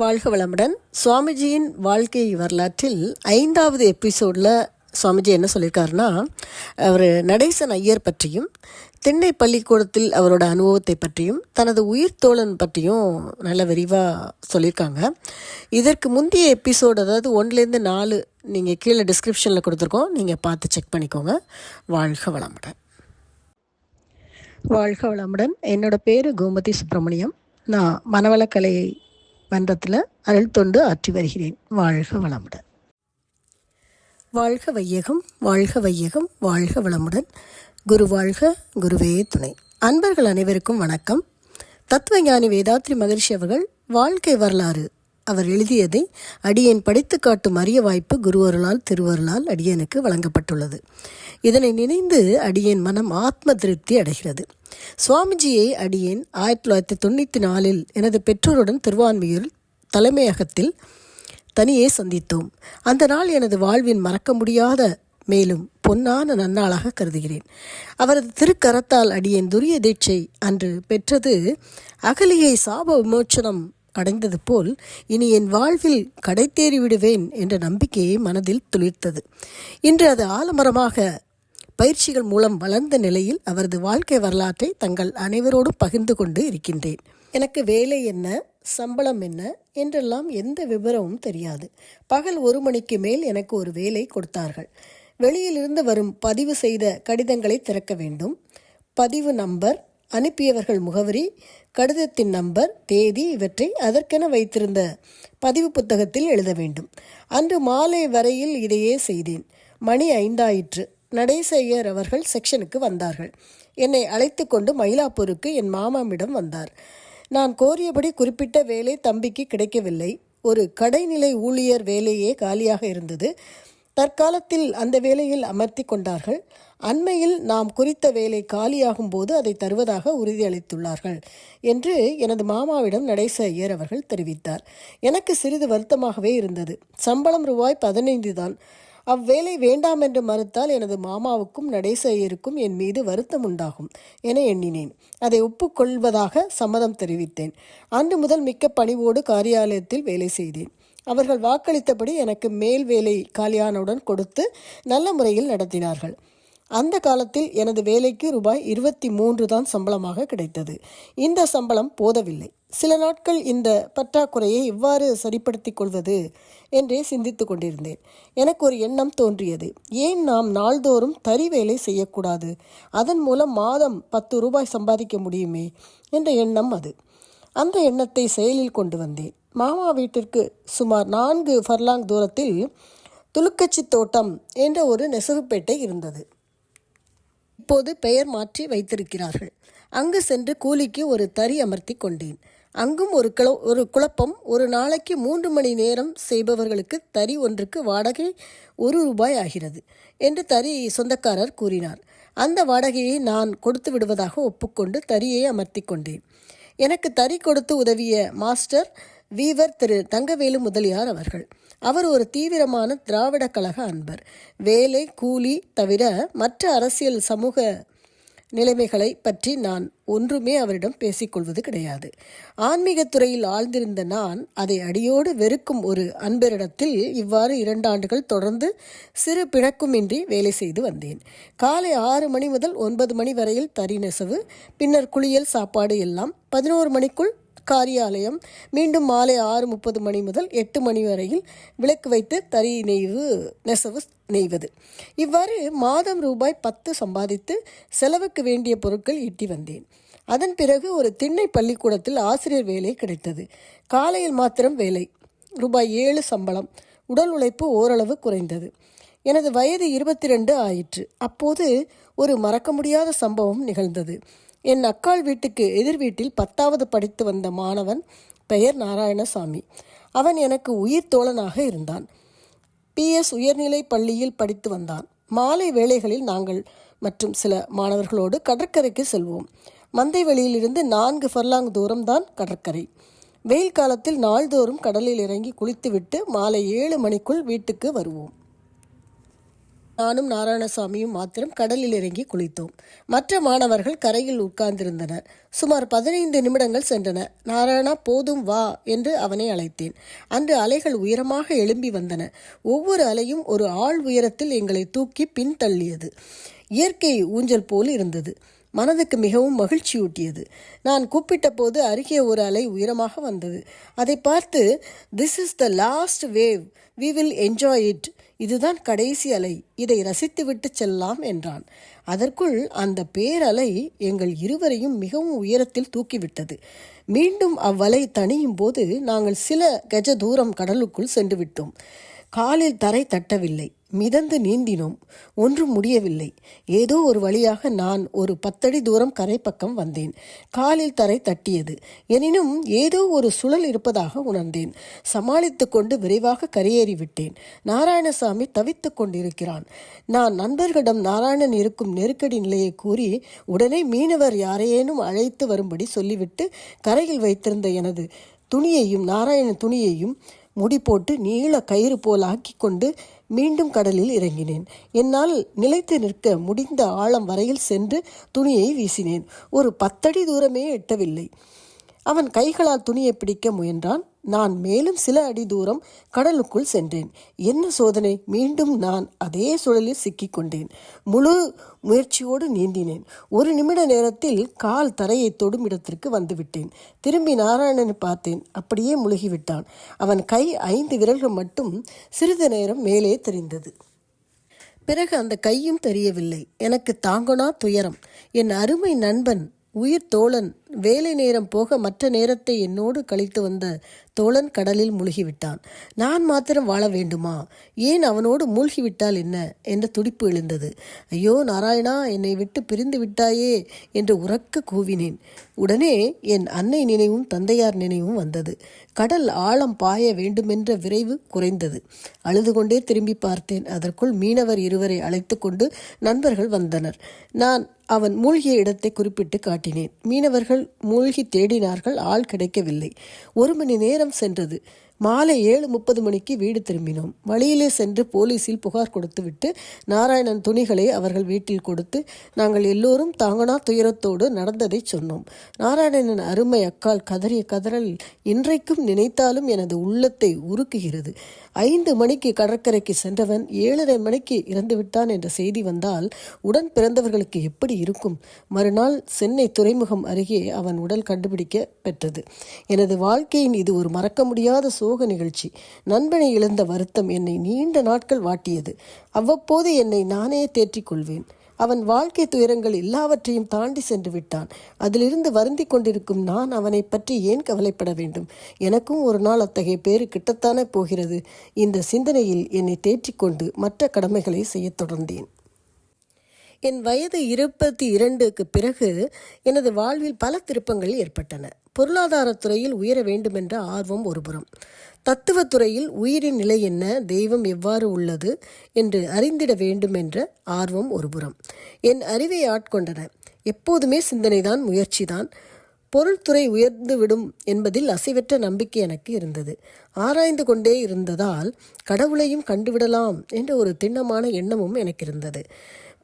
வாழ்க வளமுடன். சுவாமிஜியின் வாழ்க்கை வரலாற்றில் ஐந்தாவது எபிசோடில் சுவாமிஜி என்ன சொல்லியிருக்காருன்னா அவர் நடேசன் ஐயர் பற்றியும் திண்ணை பள்ளிக்கூடத்தில் அவரோட அனுபவத்தை பற்றியும் தனது உயிர் தோழன் பற்றியும் நல்ல விரிவாக சொல்லியிருக்காங்க இதற்கு முந்தைய எபிசோடு அதாவது ஒன்றுலேருந்து நாலு நீங்கள் கீழே டிஸ்கிரிப்ஷனில் கொடுத்துருக்கோம். நீங்கள் பார்த்து செக் பண்ணிக்கோங்க. வாழ்க வளமுடன். வாழ்க வளமுடன். என்னோடய பேர் கோமதி சுப்பிரமணியம். நான் மனவளக்கலை மன்றத்தில் அருள் தொண்டு ஆற்றி வருகிறேன். வாழ்க வளமுடன். வாழ்க வையகம் வாழ்க வையகம் வாழ்க வளமுடன். குரு வாழ்க குருவே துணை. அன்பர்கள் அனைவருக்கும் வணக்கம். தத்துவஞானி வேதாத்ரி மகிழ்ச்சி அவர்கள் வாழ்க்கை வரலாறு அவர் எழுதியதை அடியேன் படித்து காட்டும் அரிய வாய்ப்பு குருவருளால் திருவருளால் அடியனுக்கு வழங்கப்பட்டுள்ளது. இதனை நினைந்து அடியேன் மனம் ஆத்ம திருப்தி அடைகிறது. சுவாமிஜியை அடியேன் ஆயிரத்தி தொள்ளாயிரத்தி தொண்ணூற்றி நாலில் எனது பெற்றோருடன் திருவான்மையூர் தலைமையகத்தில் தனியே சந்தித்தோம். அந்த நாள் எனது வாழ்வின் மறக்க முடியாத மேலும் பொன்னான நன்னாளாக கருதுகிறேன். அவரது திருக்கரத்தால் அடியேன் துரிய தீட்சை அன்று பெற்றது அகலியை சாப விமோச்சனம் அடைந்தது போல் இனி என் வாழ்வில் கடைத்தேறி விடுவேன் என்ற நம்பிக்கையை மனதில் துளிர்த்தது. இன்று அது ஆலமரமாக பயிற்சிகள் மூலம் வளர்ந்த நிலையில் அவரது வாழ்க்கை வரலாற்றை தங்கள் அனைவரோடும் பகிர்ந்து கொண்டு இருக்கின்றேன். எனக்கு வேலை என்ன சம்பளம் என்ன என்றெல்லாம் எந்த விவரமும் தெரியாது. பகல் ஒரு மணிக்கு மேல் எனக்கு ஒரு வேலை கொடுத்தார்கள். வெளியிலிருந்து வரும் பதிவு செய்த கடிதங்களை திறக்க வேண்டும். பதிவு நம்பர் அனுப்பியவர்கள் முகவரி கடிதத்தின் நம்பர் தேதி இவற்றை அதற்கென வைத்திருந்த பதிவு புத்தகத்தில் எழுத வேண்டும். அன்று மாலை வரையில் இதையே செய்தேன். மணி ஐந்தாயிற்று. நடேசையர் அவர்கள் செக்ஷனுக்கு வந்தார்கள். என்னை அழைத்து கொண்டு மயிலாப்பூருக்கு என் மாமாவிடம் வந்தார். நான் கோரியபடி குறிப்பிட்ட வேலை தம்பிக்கு கிடைக்கவில்லை. ஒரு கடைநிலை ஊழியர் வேலையே காலியாக இருந்தது. தற்காலத்தில் அந்த வேலையில் அமர்த்தி கொண்டார்கள். அண்மையில் நாம் குறித்த வேலை காலியாகும் போது அதை தருவதாக உறுதியளித்துள்ளார்கள் என்று எனது மாமாவிடம் நடேச ஐயர் அவர்கள் தெரிவித்தார். எனக்கு சிறிது வருத்தமாகவே இருந்தது. சம்பளம் ரூபாய் பதினைந்து தான். அவ்வேலை வேண்டாம் என்று மறுத்தால் எனது மாமாவுக்கும் நடேச ஐயருக்கும் என் மீது வருத்தம் உண்டாகும் என எண்ணினேன். அதை ஒப்புக்கொள்வதாக சம்மதம் தெரிவித்தேன். அன்று முதல் மிக்க பணிவோடு காரியாலயத்தில் வேலை செய்தேன். அவர்கள் வாக்களித்தபடி எனக்கு மேல் வேலை காலியானவுடன் கொடுத்து நல்ல முறையில் நடத்தினார்கள். அந்த காலத்தில் எனது வேலைக்கு ரூபாய் இருபத்தி மூன்று தான் சம்பளமாக கிடைத்தது. இந்த சம்பளம் போதவில்லை. சில நாட்கள் இந்த பற்றாக்குறையை எவ்வாறு சரிப்படுத்திக் கொள்வது என்றே சிந்தித்து கொண்டிருந்தேன். எனக்கு ஒரு எண்ணம் தோன்றியது. ஏன் நாம் நாள்தோறும் தறி வேலை செய்யக்கூடாது? அதன் மூலம் மாதம் பத்து ரூபாய் சம்பாதிக்க முடியுமே? என்ற எண்ணம் அது. அந்த எண்ணத்தை செயலில் கொண்டு வந்தேன். மாமா வீட்டிற்கு சுமார் நான்கு ஃபர்லாங் தூரத்தில் துலுக்கச்சி தோட்டம் என்ற ஒரு நெசவுப்பேட்டை இருந்தது. இப்போது பெயர் மாற்றி வைத்திருக்கிறார்கள். அங்கு சென்று கூலிக்கு ஒரு தறி அமர்த்தி கொண்டேன். அங்கும் ஒரு குழ ஒரு குழப்பம். ஒரு நாளைக்கு மூன்று மணி நேரம் செய்பவர்களுக்கு தறி ஒன்றுக்கு வாடகை ஒரு ரூபாய் ஆகிறது என்று தறி சொந்தக்காரர் கூறினார். அந்த வாடகையை நான் கொடுத்து விடுவதாக ஒப்புக்கொண்டு தறியை அமர்த்தி கொண்டேன். எனக்கு தறி கொடுத்து உதவிய மாஸ்டர் வீவர் திரு தங்கவேலு முதலியார் அவர்கள். அவர் ஒரு தீவிரமான திராவிட கழக அன்பர். வேலை கூலி தவிர மற்ற அரசியல் சமூக நிலைமைகளை பற்றி நான் ஒன்றுமே அவரிடம் பேசிக்கொள்வது கிடையாது. ஆன்மீகத் துறையில் ஆழ்ந்திருந்த நான் அதை அடியோடு வெறுக்கும் ஒரு அன்பரிடத்தில் இவ்வாறு இரண்டு ஆண்டுகள் தொடர்ந்து சிறு பிணக்குமின்றி வேலை செய்து வந்தேன். காலை ஆறு மணி முதல் ஒன்பது மணி வரையில் தறி நெசவு பின்னர் குளியல் சாப்பாடு எல்லாம் பதினோரு மணிக்குள் காரியாலயம் மீண்டும் மாலை ஆறு முப்பது மணி முதல் எட்டு மணி வரையில் விளக்கு வைத்து தறி நெய்வு நெசவு நெய்வது. இவ்வாறு மாதம் ரூபாய் பத்து சம்பாதித்து செலவுக்கு வேண்டிய பொருட்கள் ஈட்டி வந்தேன். அதன் பிறகு ஒரு திண்ணை பள்ளிக்கூடத்தில் ஆசிரியர் வேலை கிடைத்தது. காலையில் மாத்திரம் வேலை. ரூபாய் ஏழு சம்பளம். உடல் உழைப்பு ஓரளவு குறைந்தது. எனது வயது இருபத்தி ரெண்டு ஆயிற்று. அப்போது ஒரு மறக்க முடியாத சம்பவம் நிகழ்ந்தது. என் அக்காள் வீட்டுக்கு எதிர் வீட்டில் பத்தாவது படித்து வந்த மாணவன் பெயர் நாராயணசாமி. அவன் எனக்கு உயிர் தோழனாக இருந்தான். பிஎஸ் உயர்நிலை பள்ளியில் படித்து வந்தான். மாலை வேளைகளில் நாங்கள் மற்றும் சில மாணவர்களோடு கடற்கரைக்கு செல்வோம். மந்தை வெளியிலிருந்து நான்கு ஃபர்லாங் தூரம்தான் கடற்கரை. வெயில் காலத்தில் நாள்தோறும் கடலில் இறங்கி குளித்துவிட்டு மாலை ஏழு மணிக்குள் வீட்டுக்கு வருவோம். நானும் நாராயணசாமியும் மாத்திரம் கடலில் இறங்கி குளித்தோம். மற்ற மாணவர்கள் கரையில் உட்கார்ந்திருந்தனர். சுமார் பதினைந்து நிமிடங்கள் சென்றன. நாராயணா போதும் வா என்று அவனை அழைத்தேன். அன்று அலைகள் உயரமாக எழும்பி வந்தன. ஒவ்வொரு அலையும் ஒரு ஆள் உயரத்தில் எங்களை தூக்கி பின்தள்ளியது. இயற்கை ஊஞ்சல் போல் இருந்தது. மனதுக்கு மிகவும் மகிழ்ச்சியூட்டியது. நான் கூப்பிட்ட போது அருகே ஒரு அலை உயரமாக வந்தது. அதை பார்த்து this is the last wave we will enjoy it இதுதான் கடைசி அலை. இதை ரசித்துவிட்டு செல்லலாம் என்றான். அதற்குள் அந்த பேரலை எங்கள் இருவரையும் மிகவும் உயரத்தில் தூக்கிவிட்டது. மீண்டும் அவ்வலை தணியும் போது நாங்கள் சில கஜ தூரம் கடலுக்குள் சென்று விட்டோம். காலில் தரை தட்டவில்லை. மிதந்து நீந்தினோம் ஒன்றும் முடியவில்லை. ஏதோ ஒரு வழியாக நான் ஒரு பத்தடி தூரம் கரை பக்கம் வந்தேன். காலில் தரை தட்டியது. எனினும் ஏதோ ஒரு சுழல் இருப்பதாக உணர்ந்தேன். சமாளித்து கொண்டு விரைவாக கரையேறி விட்டேன். நாராயணசாமி தவித்துக் கொண்டிருக்கிறான். நான் நண்பர்களிடம் நாராயணன் இருக்கும் நெருக்கடி நிலையை கூறி உடனே மீனவர் யாரையேனும் அழைத்து வரும்படி சொல்லிவிட்டு கரையில் வைத்திருந்த எனது துணியையும் நாராயண துணியையும் முடி போட்டு நீள கயிறு போல் ஆக்கி கொண்டு மீண்டும் கடலில் இறங்கினேன். என்னால் நிலைத்து நிற்க முடிந்த ஆழம் வரையில் சென்று துணியை வீசினேன். ஒரு பத்தடி தூரமே எட்டவில்லை. அவன் கைகளால் துணியை பிடிக்க முயன்றான். நான் மேலும் சில அடி தூரம் கடலுக்குள் சென்றேன். என்ன சோதனை? மீண்டும் நான் அதே சுழலில் சிக்கிக்கொண்டேன். முழு முயற்சியோடு நீந்தினேன். ஒரு நிமிட நேரத்தில் கால் தரையை தொடும் இடத்திற்கு வந்துவிட்டேன். திரும்பி நாராயணனை பார்த்தேன். அப்படியே முழுகிவிட்டான். அவன் கை ஐந்து விரல்கள் மட்டும் சிறிது நேரம் மேலே தெரிந்தது. பிறகு அந்த கையும் தெரியவில்லை. எனக்கு தாங்கனா துயரம். என் அருமை நண்பன் உயிர் தோழன் வேலை நேரம் போக மற்ற நேரத்தை என்னோடு கழித்து வந்த தோழன் கடலில் மூழ்கிவிட்டான். நான் மாத்திரம் வாழ வேண்டுமா? ஏன் அவனோடு மூழ்கிவிட்டால் என்ன? என்ற துடிப்பு எழுந்தது. ஐயோ நாராயணா என்னை விட்டு பிரிந்து விட்டாயே என்று உறக்க கூவினேன். உடனே என் அன்னை நினைவும் தந்தையார் நினைவும் வந்தது. கடல் ஆழம் பாய வேண்டுமென்ற விரைவு குறைந்தது. அழுது கொண்டே திரும்பி பார்த்தேன். அதற்குள் மீனவர் இருவரை அழைத்து கொண்டு நண்பர்கள் வந்தனர். நான் அவன் மூழ்கிய இடத்தை குறிப்பிட்டு காட்டினேன். மீனவர்கள் மூழ்கி தேடினார்கள் ஆள் கிடைக்கவில்லை. ஒரு மணி நேரம் சென்றது. மாலை ஏழு முப்பது மணிக்கு வீடு திரும்பினோம். வழியிலே சென்று போலீஸில் புகார் கொடுத்துவிட்டு நாராயணன் துணிகளை அவர்கள் வீட்டில் கொடுத்து நாங்கள் எல்லோரும் தாங்கனா துயரத்தோடு நடந்ததை சொன்னோம். நாராயணனின் அருமை அக்கால் கதறிய கதறல் இன்றைக்கும் நினைத்தாலும் எனது உள்ளத்தை உருக்குகிறது. ஐந்து மணிக்கு கடற்கரைக்கு சென்றவன் ஏழரை மணிக்கு இறந்துவிட்டான் என்ற செய்தி வந்தால் உடன் பிறந்தவர்களுக்கு எப்படி இருக்கும்? மறுநாள் சென்னை துறைமுகம் அருகே அவன் உடல் கண்டுபிடிக்க பெற்றது. எனது வாழ்க்கையின் இது ஒரு மறக்க முடியாத சோக நிகழ்ச்சி. நண்பனை இழந்த வருத்தம் என்னை நீண்ட நாட்கள் வாட்டியது. அவ்வப்போது என்னை நானே தேற்றிக் கொள்வேன். அவன் வாழ்க்கை துயரங்கள் எல்லாவற்றையும் தாண்டி சென்று விட்டான். அதிலிருந்து வருந்தி கொண்டிருக்கும் நான் அவனை பற்றி ஏன் கவலைப்பட வேண்டும்? எனக்கும் ஒரு நாள் அத்தகைய பேரு கிட்டத்தானே போகிறது. இந்த சிந்தனையில் என்னை தேற்றிக்கொண்டு மற்ற கடமைகளை செய்யத் தொடர்ந்தேன். என் வயது இருபத்தி இரண்டுக்கு பிறகு எனது வாழ்வில் பல திருப்பங்கள் ஏற்பட்டன. பொருளாதாரத்துறையில் உயர வேண்டுமென்ற ஆர்வம் ஒருபுறம். தத்துவத்துறையில் உயிரின் நிலை என்ன தெய்வம் எவ்வாறு உள்ளது என்று அறிந்திட வேண்டும் என்ற ஆர்வம் ஒருபுறம். என் அறிவை ஆட்கொண்டன. எப்போதுமே சிந்தனைதான் முயற்சிதான். பொருள்துறை உயர்ந்து விடும் என்பதில் அசைவற்ற நம்பிக்கை எனக்கு இருந்தது. ஆராய்ந்து கொண்டே இருந்ததால் கடவுளையும் கண்டுவிடலாம் என்ற ஒரு திண்ணமான எண்ணமும் எனக்கு இருந்தது.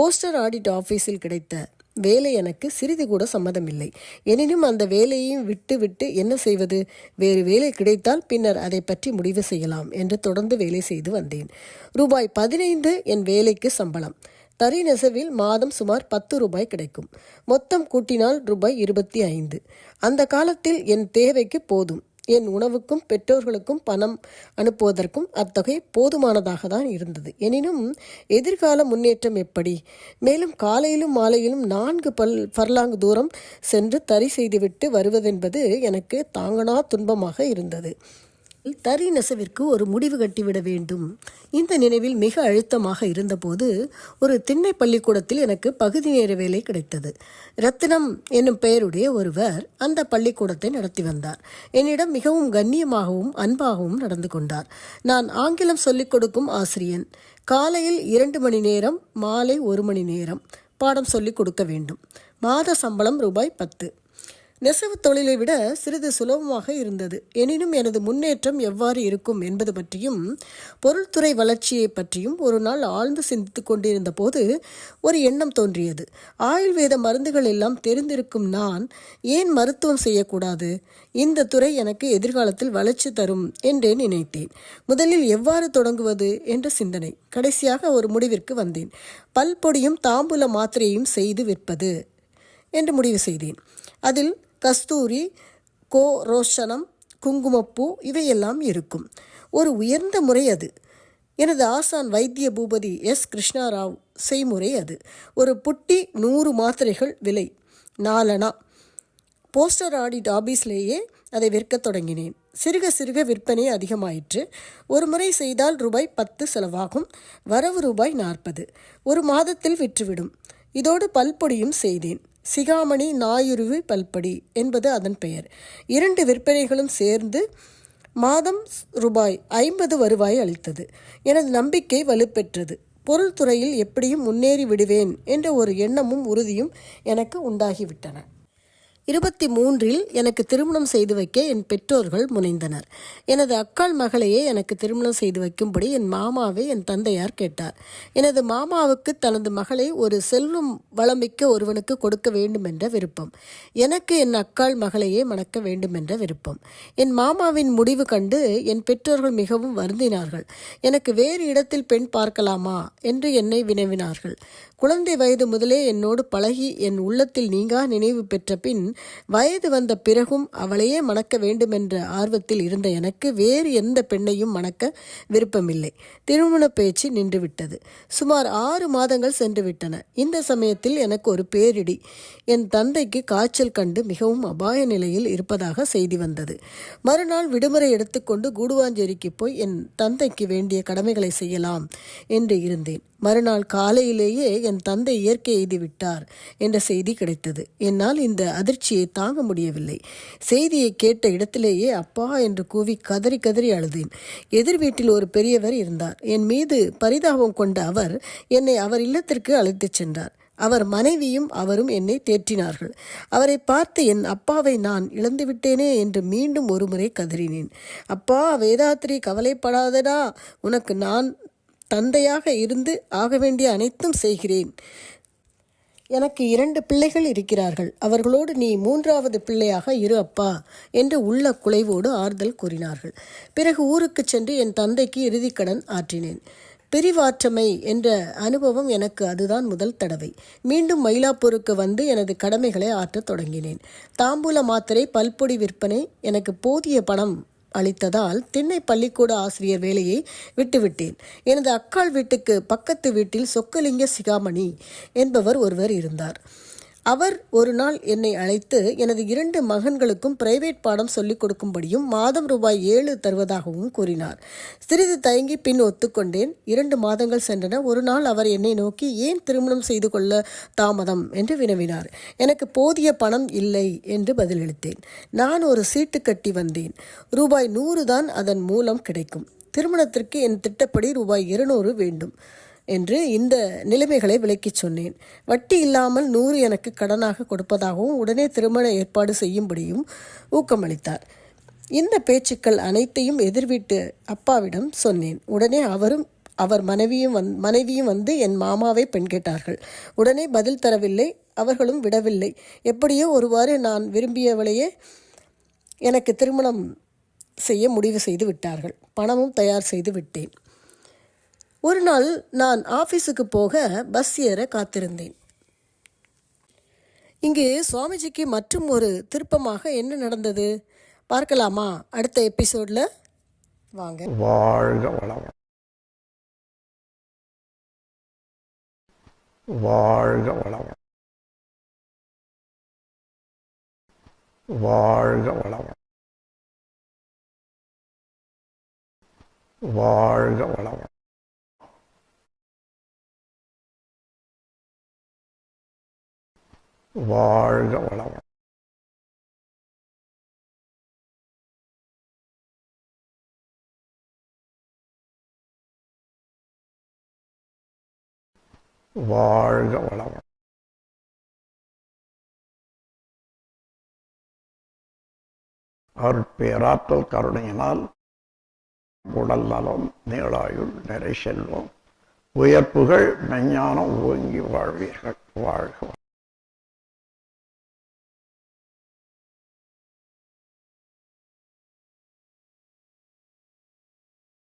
போஸ்டர் ஆடிட் ஆஃபீஸில் கிடைத்த வேலை எனக்கு சிறிது கூட சம்மதமில்லை. எனினும் அந்த வேலையையும் விட்டு விட்டு என்ன செய்வது? வேறு வேலை கிடைத்தால் பின்னர் அதை பற்றி முடிவு செய்யலாம் என்று தொடர்ந்து வேலை செய்து வந்தேன். ரூபாய் பதினைந்து என் வேலைக்கு சம்பளம். தறி நெசவில் மாதம் சுமார் பத்து ரூபாய் கிடைக்கும். மொத்தம் கூட்டினால் ரூபாய் இருபத்தி ஐந்து. அந்த காலத்தில் என் தேவைக்கு போதும். என் உணவுக்கும் பெற்றோர்களுக்கும் பணம் அனுப்புவதற்கும் அத்தொகை போதுமானதாக தான் இருந்தது. எனினும் எதிர்கால முன்னேற்றம் எப்படி? மேலும் காலையிலும் மாலையிலும் நான்கு பல் பர்லாங்கு தூரம் சென்று தறி செய்துவிட்டு வருவதென்பது எனக்கு தாங்கனா துன்பமாக இருந்தது. தறி நெசவிற்கு ஒரு முடிவு கட்டிவிட வேண்டும். இந்த நினைவில் மிக அழுத்தமாக இருந்தபோது ஒரு திண்ணை பள்ளிக்கூடத்தில் எனக்கு பகுதி நேர வேலை கிடைத்தது. ரத்தினம் என்னும் பெயருடைய ஒருவர் அந்த பள்ளிக்கூடத்தை நடத்தி வந்தார். என்னிடம் மிகவும் கண்ணியமாகவும் அன்பாகவும் நடந்து கொண்டார். நான் ஆங்கிலம் சொல்லிக் கொடுக்கும் ஆசிரியன். காலையில் இரண்டு மணி நேரம் மாலை ஒரு மணி நேரம் பாடம் சொல்லிக் கொடுக்க வேண்டும். மாத சம்பளம் ரூபாய் பத்து. நெசவு தொழிலை விட சிறிது சுலபமாக இருந்தது. எனினும் எனது முன்னேற்றம் எவ்வாறு இருக்கும் என்பது பற்றியும் பொருள்துறை வளர்ச்சியை பற்றியும் ஒரு நாள் ஆழ்ந்து சிந்தித்து கொண்டிருந்த போது ஒரு எண்ணம் தோன்றியது. ஆயுர்வேத மருந்துகள் எல்லாம் தெரிந்திருக்கும் நான் ஏன் மருத்துவம் செய்யக்கூடாது? இந்த துறை எனக்கு எதிர்காலத்தில் வளர்ச்சி தரும் என்றே நினைத்தேன். முதலில் எவ்வாறு தொடங்குவது என்ற சிந்தனை கடைசியாக ஒரு முடிவிற்கு வந்தேன். பல்பொடியும் தாம்பூல மாத்திரையும் செய்து விற்பது என்று முடிவு செய்தேன். அதில் கஸ்தூரி கோ ரோஷனம் குங்குமப்பூ இவையெல்லாம் இருக்கும். ஒரு உயர்ந்த முறை அது. எனது ஆசான் வைத்திய பூபதி எஸ். கிருஷ்ணாராவ் செய்முறை அது. ஒரு புட்டி நூறு மாத்திரைகள் விலை. நாலனா போஸ்டர் ஆடிட் ஆபீஸ்லேயே அதை விற்கத் தொடங்கினேன். சிறுக சிறுக விற்பனை அதிகமாயிற்று. ஒரு முறை செய்தால் ரூபாய் பத்து செலவாகும். வரவு ரூபாய் நாற்பது. ஒரு மாதத்தில் விற்றுவிடும். இதோடு பல்பொடியும் செய்தேன். சிகாமணி நாயுருவி பல்படி என்பது அதன் பெயர். இரண்டு விற்பனைகளும் சேர்ந்து மாதம் ரூபாய் ஐம்பது வருவாய் அளித்தது. எனது நம்பிக்கை வலுப்பெற்றது. பொருள்துறையில் எப்படியும் முன்னேறி விடுவேன் என்ற ஒரு எண்ணமும் உறுதியும் எனக்கு உண்டாகிவிட்டன. இருபத்தி மூன்றில் எனக்கு திருமணம் செய்து வைக்க என் பெற்றோர்கள் முனைந்தனர். எனது அக்காள் மகளையே எனக்கு திருமணம் செய்து வைக்கும்படி என் மாமாவை என் தந்தையார் கேட்டார். எனது மாமாவுக்கு தனது மகளை ஒரு செல்வம் வளமிக்க ஒருவனுக்கு கொடுக்க வேண்டும் என்ற விருப்பம். எனக்கு என் அக்காள் மகளையே மணக்க வேண்டும் என்ற விருப்பம். என் மாமாவின் முடிவு கண்டு என் பெற்றோர்கள் மிகவும் வருந்தினார்கள். எனக்கு வேறு இடத்தில் பெண் பார்க்கலாமா என்று என்னை வினவினார்கள். குழந்தை வயது முதலே என்னோடு பழகி என் உள்ளத்தில் நீங்கா நினைவு பெற்ற பின் வயது வந்த பிறகும் அவளையே மணக்க வேண்டுமென்ற ஆர்வத்தில் இருந்த எனக்கு வேறு எந்த பெண்ணையும் மணக்க விருப்பமில்லை. திருமண பேச்சு நின்றுவிட்டது. சுமார் ஆறு மாதங்கள் சென்று விட்டன இந்த சமயத்தில் எனக்கு ஒரு பேரிடி. என் தந்தைக்கு காய்ச்சல் கண்டு மிகவும் அபாய நிலையில் இருப்பதாக செய்தி வந்தது. மறுநாள் விடுமுறை எடுத்துக்கொண்டு கூடுவாஞ்சேரிக்கு போய் என் தந்தைக்கு வேண்டிய கடமைகளை செய்யலாம் என்று இருந்தேன். மறுநாள் காலையிலேயே என் தந்தை இயற்கை எய்து விட்டார் என்ற செய்தி கிடைத்தது. என்னால் இந்த அதிர்ச்சியை தாங்க முடியவில்லை. செய்தியை கேட்ட இடத்திலேயே அப்பா என்று கூவி கதறி கதறி அழுதேன். எதிர் வீட்டில் ஒரு பெரியவர் இருந்தார். என் மீது பரிதாபம் கொண்ட அவர் என்னை அவர் இல்லத்திற்கு அழைத்துச் சென்றார். அவர் மனைவியும் அவரும் என்னை தேற்றினார்கள். அவரை பார்த்து என் அப்பாவை நான் இழந்துவிட்டேனே என்று மீண்டும் ஒருமுறை கதறினேன். அப்பா வேதாத்திரி கவலைப்படாதடா. உனக்கு நான் தந்தையாக இருந்து ஆக வேண்டிய அனைத்தும் செய்கிறேன். எனக்கு இரண்டு பிள்ளைகள் இருக்கிறார்கள். அவர்களோடு நீ மூன்றாவது பிள்ளையாக இரு அப்பா என்று உள்ள குலைவோடு ஆறுதல் கூறினார்கள். பிறகு ஊருக்கு சென்று என் தந்தைக்கு இறுதிக்கடன் ஆற்றினேன். பிரிவாற்றமை என்ற அனுபவம் எனக்கு அதுதான் முதல் தடவை. மீண்டும் மயிலாப்பூருக்கு வந்து எனது கடமைகளை ஆற்றத் தொடங்கினேன். தாம்பூல மாத்திரை பல்பொடி விற்பனை எனக்கு போதிய பணம் அளித்ததால் திண்ணை பள்ளிக்கூட ஆசிரியர் வேலையை விட்டுவிட்டேன். எனது அக்காள் வீட்டுக்கு பக்கத்து வீட்டில் சொக்கலிங்க சிகாமணி என்பவர் ஒருவர் இருந்தார். அவர் ஒரு நாள் என்னை அழைத்து எனது இரண்டு மகன்களுக்கும் பிரைவேட் பாடம் சொல்லிக் கொடுக்கும்படியும் மாதம் ரூபாய் ஏழு தருவதாகவும் கூறினார். சிறிது தயங்கி பின் ஒத்துக்கொண்டேன். இரண்டு மாதங்கள் சென்றன. ஒரு நாள் அவர் என்னை நோக்கி ஏன் திருமணம் செய்து கொள்ள தாமதம்? என்று வினவினார். எனக்கு போதிய பணம் இல்லை என்று பதிலளித்தேன். நான் ஒரு சீட்டு கட்டி வந்தேன். ரூபாய் நூறு தான் அதன் மூலம் கிடைக்கும். திருமணத்திற்கு என் திட்டப்படி ரூபாய் இருநூறு வேண்டும். என்று இந்த நிலைமைகளை விளக்கிச் சொன்னேன். வட்டி இல்லாமல் நூறு எனக்கு கடனாக கொடுப்பதாகவும் உடனே திருமண ஏற்பாடு செய்யும்படியும் ஊக்கமளித்தார். இந்த பேச்சுக்கள் அனைத்தையும் எதிர்வீட்டு அப்பாவிடம் சொன்னேன். உடனே அவரும் அவர் மனைவியும் வந் மனைவியும் வந்து என் மாமாவை பெண் கேட்டார்கள். உடனே பதில் தரவில்லை அவர்களும் விடவில்லை. எப்படியோ ஒருவாறு நான் விரும்பியவளையே எனக்கு திருமணம் செய்ய முடிவு செய்து விட்டார்கள். பணமும் தயார் செய்து விட்டேன். ஒரு நாள் நான் ஆஃபீஸுக்கு போக பஸ் ஏற காத்திருந்தேன். இங்கு சுவாமிஜிக்கு மற்றும் ஒரு திருப்பமாக என்ன நடந்தது? பார்க்கலாமா? அடுத்த எபிசோடில் வாங்க. வாழ்க வளம் வாழ்க வளம் வாழ்க வளம் வாழ்க வளம் வாழ்க வளம் வாழ்க வளம் அருட்பேராற்றல் கருணையினால் உடல் நலம் நீளாயுள் நிறை செல்வம் உயர்ப்புகள் மெஞ்ஞானம் ஓங்கி வாழ்வீர்கள். வாழ்க